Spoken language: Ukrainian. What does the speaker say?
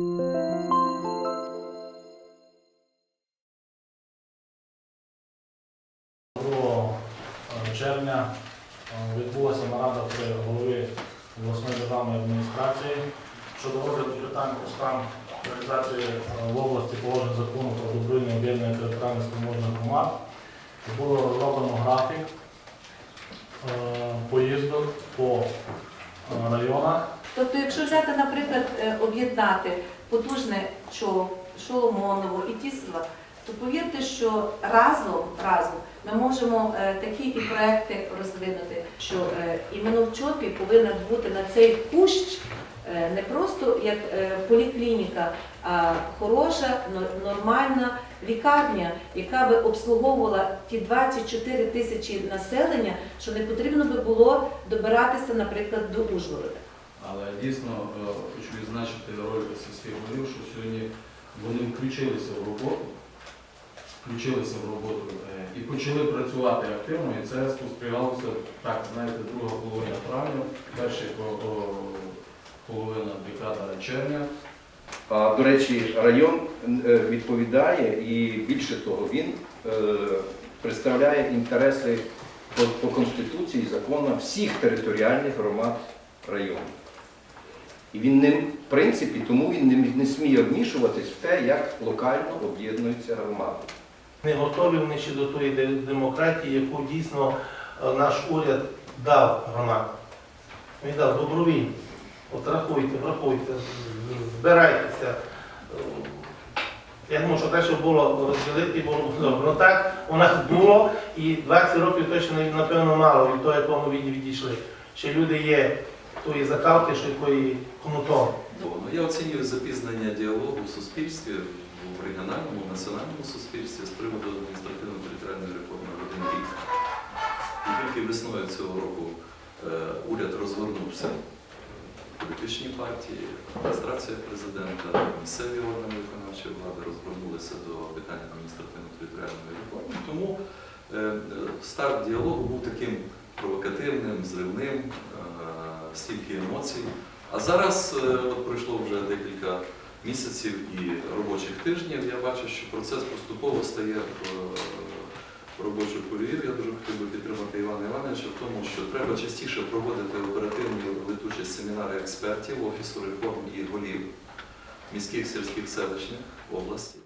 Другого е, червня е, відбулася нарада при голові обласної державної адміністрації щодо розгляду питань про стан реалізації е, в області положень закону про добровільне об'єднання територіальних спроможних громад. Було розроблено графік поїздок по районах. Тобто, якщо взяти, наприклад, е, об'єднати потужне ЧО, Шоломоново і ті села, то повірте, що разом, разом ми можемо е, такі і проекти розвинути, що е, іменно в ЧОПі повинна бути на цей кущ не просто як поліклініка, а хороша, нормальна лікарня, яка би обслуговувала ті 24 тисячі населення, що не потрібно би було добиратися, наприклад, до Ужгорода. Але дійсно е, хочу відзначити роль сільських голів, що сьогодні вони включилися в роботу, включилися в роботу е, і почали працювати активно, і це спостерігалося так, знаєте, друга половина травня, перша половина декада червня. А, До речі, район е, відповідає і більше того, він представляє інтереси по, по Конституції, законам всіх територіальних громад району. І він не, в принципі, тому він не, не сміє вмішуватись в те, як локально об'єднуються громади. Не готові вони ще до тої демократії, яку дійсно е, наш уряд дав громадам. Він дав добровільно. От рахуйте, врахуйте, збирайтеся. Е, Я думаю, що те, що було розділити, було добре. Ну так у нас було, і 20 років точно напевно мало від того, якому віді відійшли. Ще люди є тої закалки, що якої кнутом. Ну, Я оцінюю запізнення діалогу в суспільстві, в регіональному, національному суспільстві з приводу адміністративно-територіальної реформи в один рік. І тільки весною цього року е, уряд розгорнувся, політичні партії, адміністрація президента, місцеві органи виконавчої влади розгорнулися до питання адміністративно-територіальної реформи. Тому е, е, старт діалогу був таким провокативним, зривним, стільки емоцій. А зараз е, от пройшло вже декілька місяців і робочих тижнів. Я бачу, що процес поступово стає в, в робочу колію. Я дуже хотів би підтримати Івана Івановича в тому, що треба частіше проводити оперативні летучі семінари експертів Офісу реформ і голів міських сільських селищних області.